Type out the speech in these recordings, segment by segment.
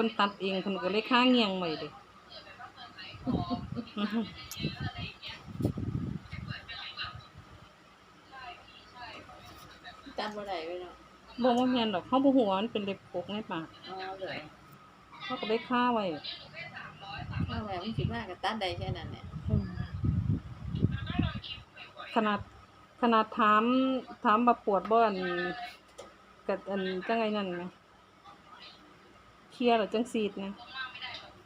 พิ่นตัดเองเพิ่นก็เลยค้าเงียงไว้เด้ตัดบ่ได้ไว้เนาะบ่ว่าแม่นดอกเฮาบ่ฮู้ว่ามันเป็นเล็บกกในปากอ๋อเลยเฮาก็เลยค้าไว้ถ้าแล้วมันสิมาก็ตัดได้แค่นั้นแหละอืมขนาดขนาดถามถามว่าปวดบ่อันกับอันจังไงนั่นไหมเค ลียร์แล้วจังซีดนะ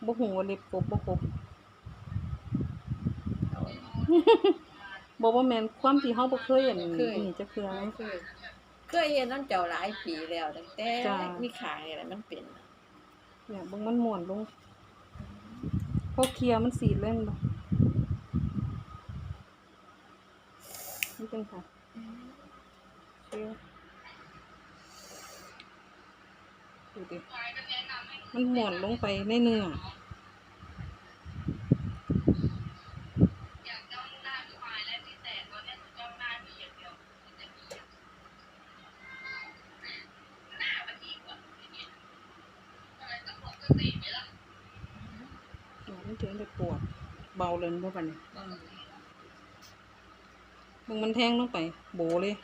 บ่ฮู้ว่าเล็บกบบ่กบเอาบ่ว่าแม่นความที่เฮาบ่เคยอันเคยนี่จะคืออะไรเคยเคยเห็นน้ำเจ้าหลายปีแล้วตั้งแต่จ้ะมีขางนี่แหละมันเป็นเนี่ยเบิ่งมันม่วนลงพอเคลียร์มันสีดเล่นบ่นี่เป็นค่ะเคลียร์ดูดิ มันหม่วนลงไปในเนื้ออ๋อมันถึงได้ปวด เบาเลยบ่บัดนี้อืมมึงมันแทงลงไป โบเลย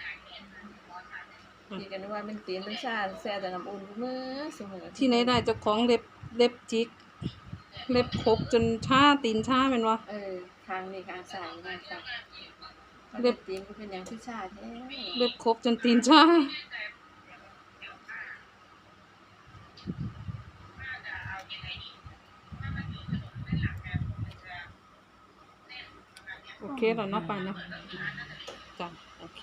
ที่กันว่าเป็นตีนเป็นชาแซ่แต่น้ำอุ่นทุกมื้อซุมื้อที่ไหนได้เจ้าของเล็บเล็บจิก เล็บครบจนชาตีนชาแม่นวะเออข้างนี้ข้างซ้ายข้างซ้ายเล็เล็บตีนก็เป็นหยังคือชาแท้เล็บครบจนตีนชาโอเคแล้วเนาะไปเนาะจ้ะโอเค